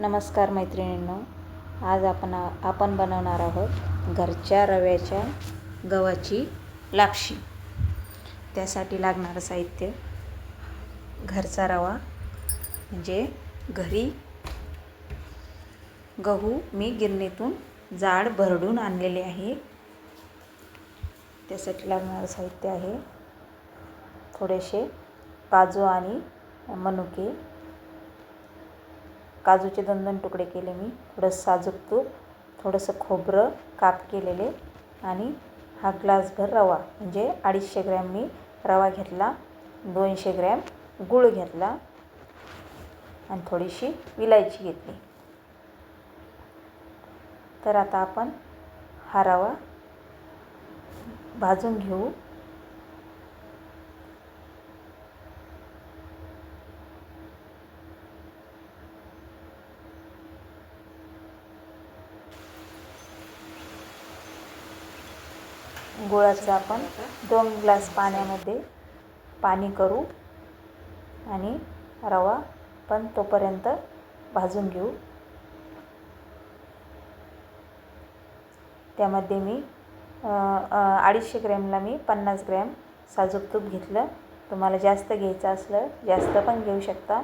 नमस्कार मैत्रिणींनो आज आपण आपण बनवणार आहोत घरच्या रव्याच्या गव्हाची लापशी. त्यासाठी लागणारं साहित्य घरचा रवा म्हणजे घरी गहू मी गिरणीतून जाड भरडून आणलेले आहे. त्यासाठी लागणारं साहित्य आहे थोडेसे काजू आणि मनुके. काजूचे दोन दोन तुकडे केले मी. थोडंसं साजूक तूप थोडंसं खोबरं काप केलेले आणि हा ग्लासभर रवा म्हणजे अडीचशे ग्रॅम मी रवा घेतला दोनशे ग्रॅम गूळ घेतला आणि थोडीशी विलायची घेतली. तर आता आपण हा रवा भाजून घेऊ. गुळाचं आपण दोन ग्लास पाण्यामध्ये पाणी करू आणि रवा पण तोपर्यंत भाजून घेऊ. त्यामध्ये मी अडीचशे ग्रॅमला मी पन्नास ग्रॅम साजूक तूप घेतलं. तुम्हाला जास्त घ्यायचं असलं जास्त पण घेऊ शकता.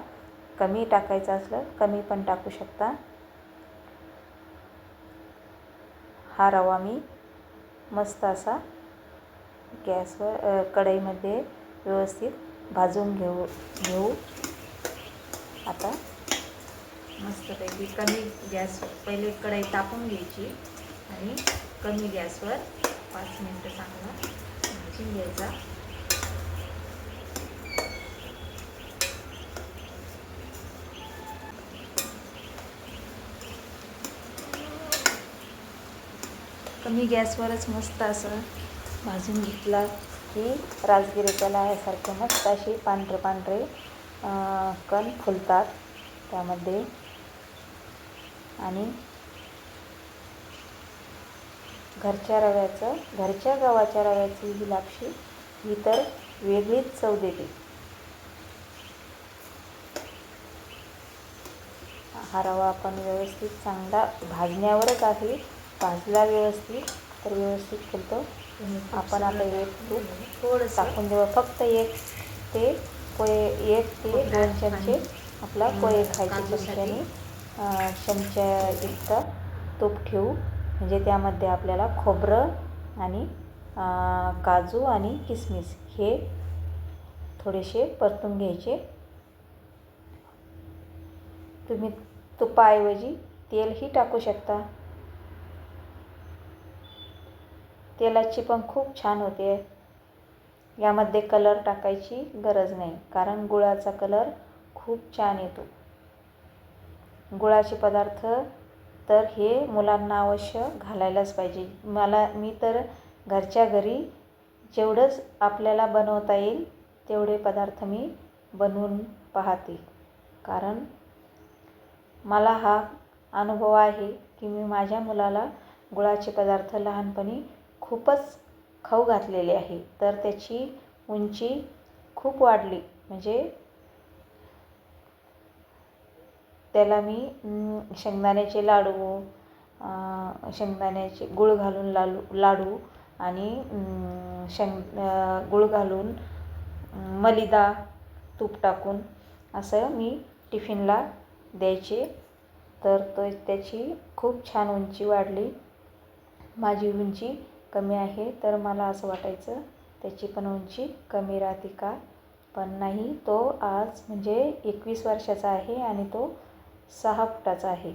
कमी टाकायचं असलं कमी पण टाकू शकता. हा रवा मी मस्त असा गॅसवर कढईमध्ये व्यवस्थित भाजून घेऊ घेऊ. आता मस्तपैकी कमी गॅस पहिले कढई तापून घ्यायची आणि कमी गॅसवर पाच मिनटं चांगला भाजून घ्यायचा. कमी गॅसवरच मस्त असं भाजून घेतला की राजगिरे त्याला मस्त असे पांढरे पांढरे कण फुलतात त्यामध्ये. आणि घरच्या रव्याचं घरच्या गव्हाच्या रव्याची ही लापशी ही तर वेगळीच चव देते. हा रवा आपण व्यवस्थित चांगला भाजण्यावरच आहे. भाजला व्यवस्थित तर व्यवस्थित फुलतो. आपण आता एक तूप थोडं टाकून देऊ. फक्त एक ते पोहे एक ते दोन चमचे आपला पोहे खायचे चमच्याने. चमच्या इतका तूप ठेवू. म्हणजे त्यामध्ये आपल्याला खोबरं आणि काजू आणि किसमिस हे थोडेसे परतून घ्यायचे. तुम्ही तुपाऐवजी तेलही टाकू शकता. तेलाची पण खूप छान होते. यामध्ये कलर टाकायची गरज नाही कारण गुळाचा कलर खूप छान येतो. गुळाचे पदार्थ तर हे मुलांना अवश्य घालायलाच पाहिजे. मला मी तर घरच्या घरी जेवढंच आपल्याला बनवता येईल तेवढे पदार्थ मी बनवून पाहते. कारण मला हा अनुभव आहे की मी माझ्या मुलाला गुळाचे पदार्थ लहानपणी खूपच खाऊ घातलेले आहे. तर त्याची उंची खूप वाढली. म्हणजे त्याला मी शेंगदाण्याचे लाडू शेंगदाण्याचे गूळ घालून लाडू लाडू आणि शेंग गूळ घालून मलिदा तूप टाकून असं मी टिफिनला द्यायचे. तर तो त्याची खूप छान उंची वाढली. माझी उंची कमी आहे तर मला असं वाटायचं त्याची पण उंची कमी राहते का? पण नाही तो आज म्हणजे एकवीस वर्षाचा आहे आणि तो सहा फुटाचा आहे.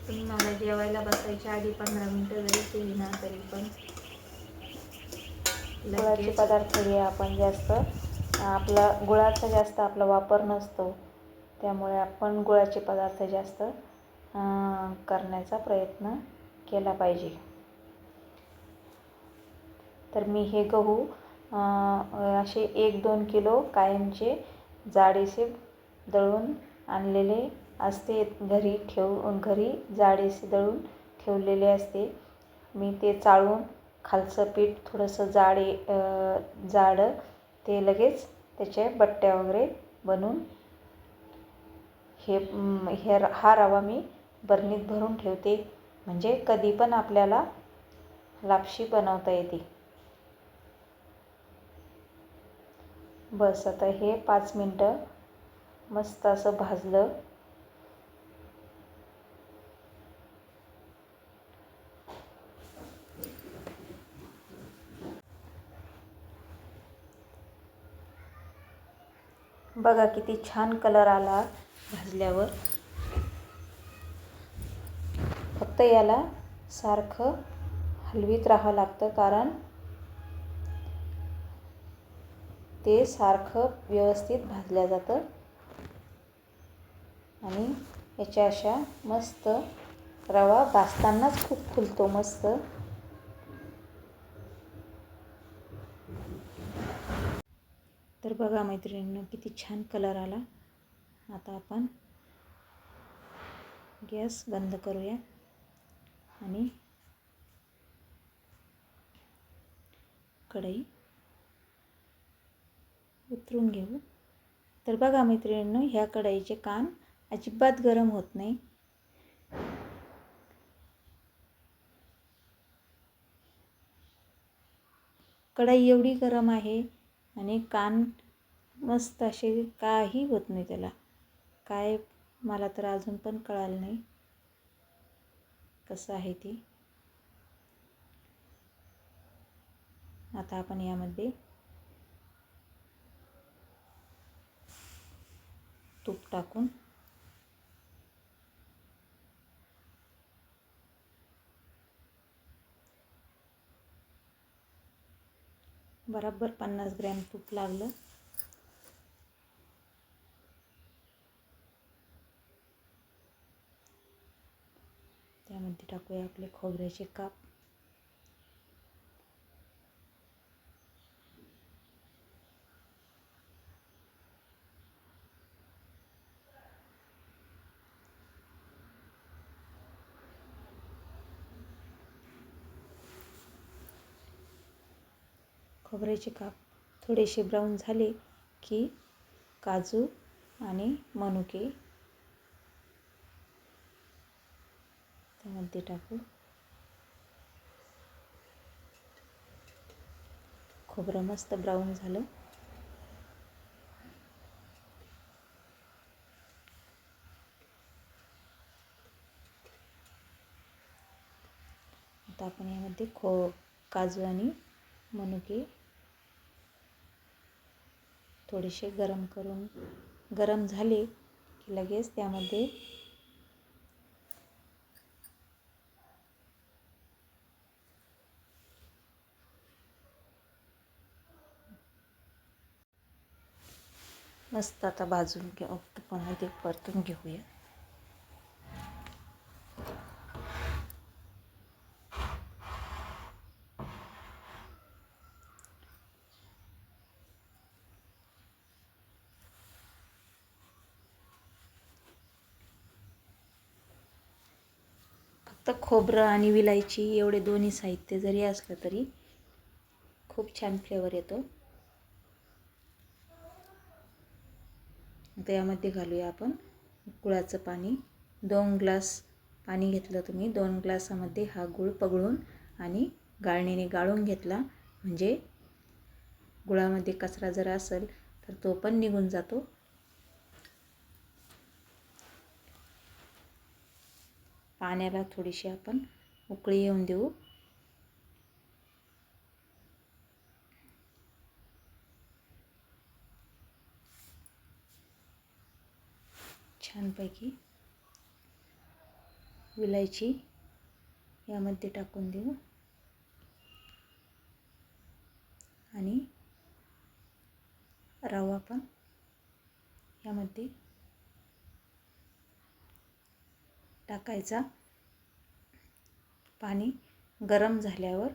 तुम्ही मला जेवायला बसायच्या आधी पंधरा मिनटं जरी केली ना तरी पण गुळाचे पदार्थ हे आपण जास्त आपला गुळाचा जास्त आपला वापर नसतो. त्यामुळे आपण गुळाचे पदार्थ जास्त करण्याचा प्रयत्न केला पाहिजे. तर मी हे गहू असे एक दोन किलो कायमचे जाडेसे दळून आणलेले असते. घरी ठेव घरी जाडेसे दळून ठेवलेले असते. मी ते चाळून खालचं पीठ थोडंसं जाडे जाडं ते लगेच त्याचे बट्ट्या वगैरे बनवून हे हे र- हा रवा मी बरणीत भरून ठेवते. म्हणजे कधी पण आपल्याला लापशी बनवता येते. बस आता हे पाच मिनटं मस्त असं भाजलं. बघा किती छान कलर आला भाजल्यावर. फक्त याला सारखं हलवीत राहावं लागतं कारण ते सारखं व्यवस्थित भाजल्या जातं. आणि याच्या अशा मस्त रवा भाजतानाच खूप फुलतो मस्त. तर बघा मैत्रिणींना किती छान कलर आला. आता आपण गॅस बंद करूया. आणि कढई उतरून घेऊ. तर बघा मैत्रिणींनो ह्या कढईचे कान अजिबात गरम होत नाही. कढई एवढी गरम आहे आणि कान मस्त असे काही होत नाही त्याला. काय मला तर अजून पण कळालं नाही. कसं आहे ते? आता आपण यामध्ये तूप टाकून बराबर पन्नास ग्रॅम तूप लागलं. त्यामध्ये टाकूया आपले खोबऱ्याचे काप. खोबऱ्याचे काप थोडेसे ब्राऊन झाले की काजू आणि मनुके त्यामध्ये टाकू. खोबरं मस्त ब्राऊन झालं. आता आपण यामध्ये खो काजू आणि मनुके थोडेसे गरम करून गरम झाले की लगेच त्यामध्ये मस्त आता भाजून घेऊ. पुन्हा ते परतून घेऊया. फक्त खोबरं आणि विलायची एवढे दोन्ही साहित्य जरी असलं तरी खूप छान फ्लेवर येतो. आता यामध्ये घालूया आपण. गुळाचं पाणी. दोन ग्लास पाणी घेतलं तुम्ही. दोन ग्लासामध्ये हा गुळ पगळून आणि गाळणीने गाळून घेतला. म्हणजे गुळामध्ये कचरा जर असेल तर तो पण निघून जातो. पाण्याला थोडीशी आपण उकळी येऊन देऊ. छानपैकी विलायची यामध्ये टाकून देऊ. आणि रवा पण यामध्ये टाकायचा. पाणी गरम झाल्यावर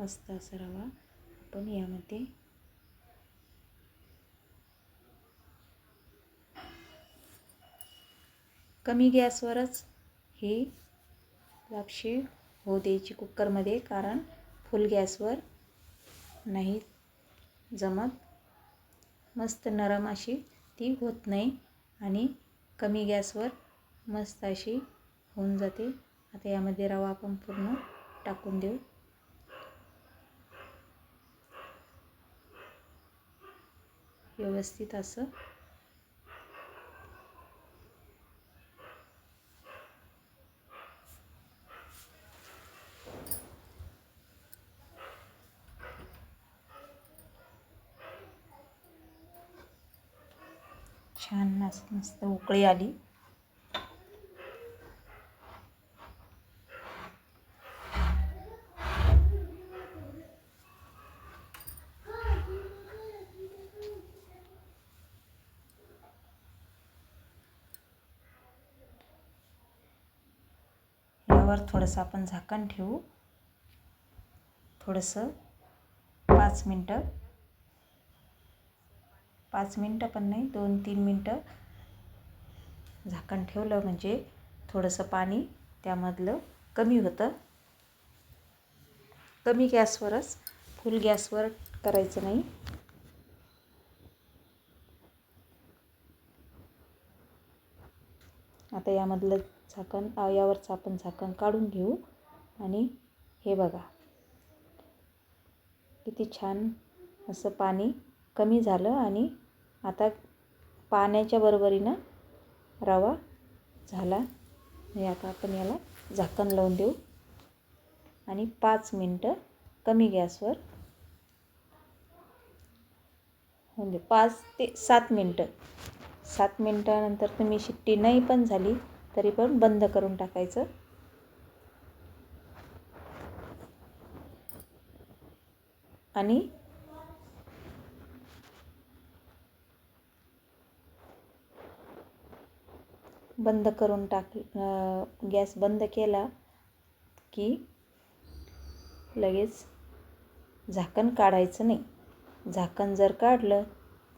मस्त असा रवा. आपण यामध्ये कमी गॅसवरच हे लापशी होऊ द्यायची कुकरमध्ये कारण फुल गॅसवर नाही जमत. मस्त नरम अशी ती होत नाही आणि कमी गॅसवर मस्त अशी होऊन जाते. आता यामध्ये रवा आपण पूर्ण टाकून देऊ. व्यवस्थित असं. छान मस्त मस्त उकळी आली. त्यावर थोडंसं आपण झाकण ठेवू. थोडंसं पाच मिनटं. पाच मिनटं पण नाही दोन तीन मिनटं झाकण ठेवलं म्हणजे थोडंसं पाणी त्यामधलं कमी होतं. कमी गॅसवरच फुल गॅसवर करायचं नाही. आता यामधलं झाकण यावरचं आपण झाकण काढून घेऊ. आणि हे बघा. किती छान असं पाणी कमी झालं आणि आता पाण्याच्या बरोबरीनं रवा झाला. हे आता आपण याला झाकण लावून देऊ. आणि पाच मिनटं कमी गॅसवर होऊन दे. पाच ते सात मिनटं. सात मिनटानंतर तुम्ही शिट्टी नाही पण झाली. तरी पण बंद करून टाकायचं. आणि बंद करून टाक गॅस बंद केला की लगेच झाकण काढायचं नाही. झाकण जर काढलं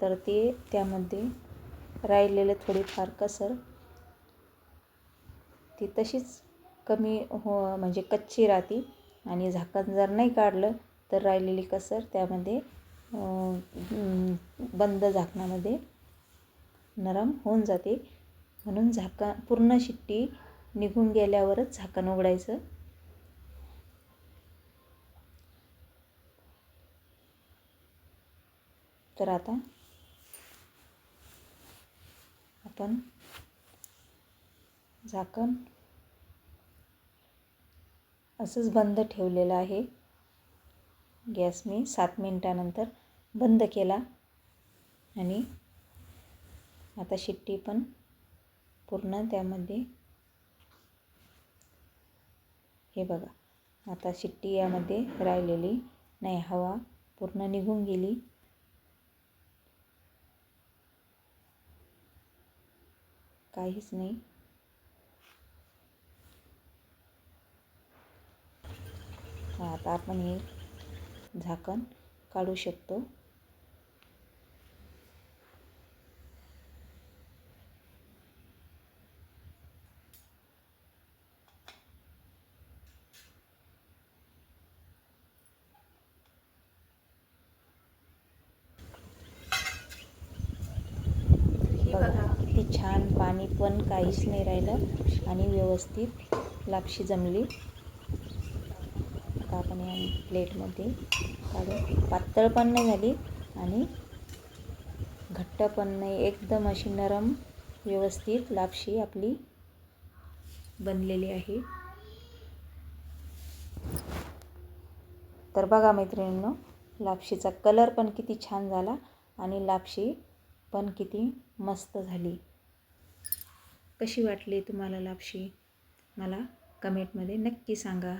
तर ते त्यामध्ये राहिलेलं थोडीफार कसर ती तशीच कमी हो म्हणजे कच्ची राहते. आणि झाकण जर नाही काढलं तर राहिलेली कसर त्यामध्ये बंद झाकणामध्ये नरम होऊन जाते. म्हणून झाकण पूर्ण शिट्टी निघून गेल्यावरच झाकण उघडायचं. तर आता आपण झाकण. असंच बंद ठेवलेलं आहे. गॅस मी सात मिनटानंतर बंद केला. आणि आता शिट्टी पण पूर्ण त्यामध्ये. हे बघा आता शिट्टी यामध्ये राहिलेली नाही हवा पूर्ण निघून गेली. काहीच नाही. आता आपण हे झाकण काढू शकतो. किती छान पाणी पण काहीच नाही राहिलं आणि व्यवस्थित लापशी जमली. आता आपण या प्लेटमध्ये काढू. पातळ पण नाही झाली आणि घट्ट पण नाही. एकदम अशी नरम व्यवस्थित लापशी आपली बनलेली आहे. तर बघा मैत्रिणींनो लापशीचा कलर पण किती छान झाला आणि लापशी पण किती मस्त झाली. कशी वाटली तुम्हाला लापशी? मला कमेंटमध्ये नक्की सांगा.